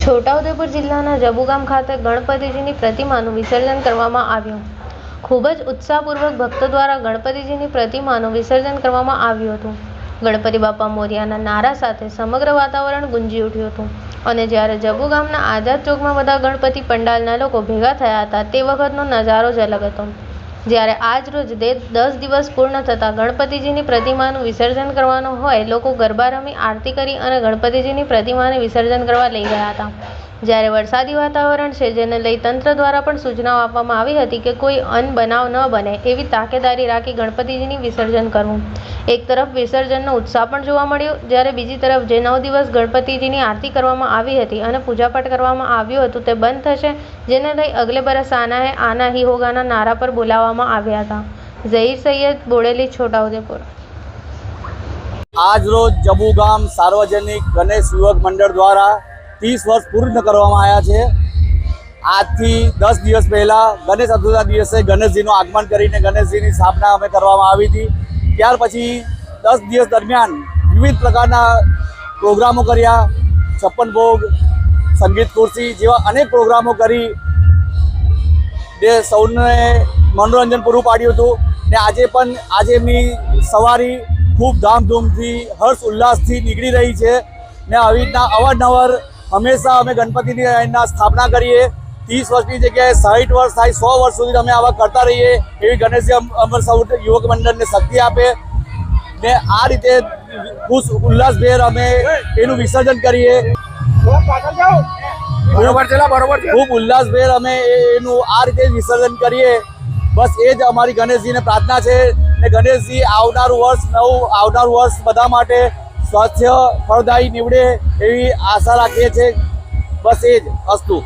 છોટાઉદેપુર જિલ્લાના જબુગામ ખાતે ગણપતિજીની પ્રતિમાનું વિસર્જન કરવામાં આવ્યું. ખૂબ જ ઉત્સાહપૂર્વક ભક્તો દ્વારા ગણપતિજીની પ્રતિમાનું વિસર્જન કરવામાં આવ્યું હતું. ગણપતિ બાપા મોરિયાના નારા સાથે સમગ્ર વાતાવરણ ગુંજી ઉઠ્યું હતું અને જ્યારે જબુગામના આઝાદ ચોકમાં બધા ગણપતિ પંડાલના લોકો ભેગા થયા હતા તે વખતનો નજારો જ અલગ હતો. જ્યારે આજ રોજ દસ દિવસ પૂર્ણ થતાં ગણપતિજીની પ્રતિમાનું વિસર્જન કરવાનું હોય, લોકો ગરબા રમી આરતી કરી અને ગણપતિજીની પ્રતિમાને વિસર્જન કરવા લઈ ગયા હતા. જ્યારે વરસાદી વાતાવરણ છે, જેને લઈ તંત્ર દ્વારા પણ સૂચનાઓ આપવામાં આવી હતી કે કોઈ અનબનાવ ન બને, એવી તાકેદારી રાખી ગણપતિજીની વિસર્જન કરવું. એક તરફ વિસર્જનનો ઉત્સાહ પણ જોવા મળ્યો, જ્યારે બીજી તરફ જે નવ દિવસ ગણપતિજીની આરતી કરવામાં આવી હતી અને પૂજાપાઠ કરવામાં આવ્યું હતું તે બંધ થશે, જેને લઈ અગલે બરસ આના હે આના હી હોગાના નારા પર બોલાવવામાં આવ્યા હતા. ઝહીર સૈયદ, બોડેલી, છોટાઉદેપુર. આજ રોજ જબુ સાર્વજનિક ગણેશ યુવક મંડળ દ્વારા ત્રીસ વર્ષ પૂર્ણ કરવામાં આવ્યા છે. આજથી દસ દિવસ પહેલાં ગણેશ ચતુર્થના દિવસે ગણેશજીનું આગમન કરીને ગણેશજીની સ્થાપના અમે કરવામાં આવી હતી. ત્યાર પછી દસ દિવસ દરમિયાન વિવિધ પ્રકારના પ્રોગ્રામો કર્યા. છપ્પન ભોગ, સંગીત ખુરશી જેવા અનેક પ્રોગ્રામો કરી. જે સૌને મનોરંજન પૂરું પાડ્યું હતું. ને આજે પણ આજે એમની સવારી ખૂબ ધામધૂમથી, હર્ષ ઉલ્લાસથી નીકળી રહી છે. ને આવી રીતના અવારનવાર હંમેશા અમે ગણપતિની એના સ્થાપના કરીએ. ત્રીસ વર્ષની જગ્યાએ સાઠ વર્ષ થાય સો વર્ષ સુધી અમે આવા કરતા રહીએ. એવી ગણેશજી અમ- અમર સૌ યુવક મંડળને શક્તિ આપે. ને આ રીતે ખુશ ઉલ્લાસભેર અમે એનું વિસર્જન કરીએ. બરોબર છે બરોબર ખૂબ ઉલ્લાસભેર અમે એનું આ રીતે વિસર્જન કરીએ. બસ એ જ અમારી ગણેશજીને પ્રાર્થના છે. ને ગણેશજી આવનારું વર્ષ નવું આવનારું વર્ષ બધા માટે સ્વચ્છ ફળદાયી નીવડે એવી આશા રાખીએ છીએ. બસ એ જ અસ્તુ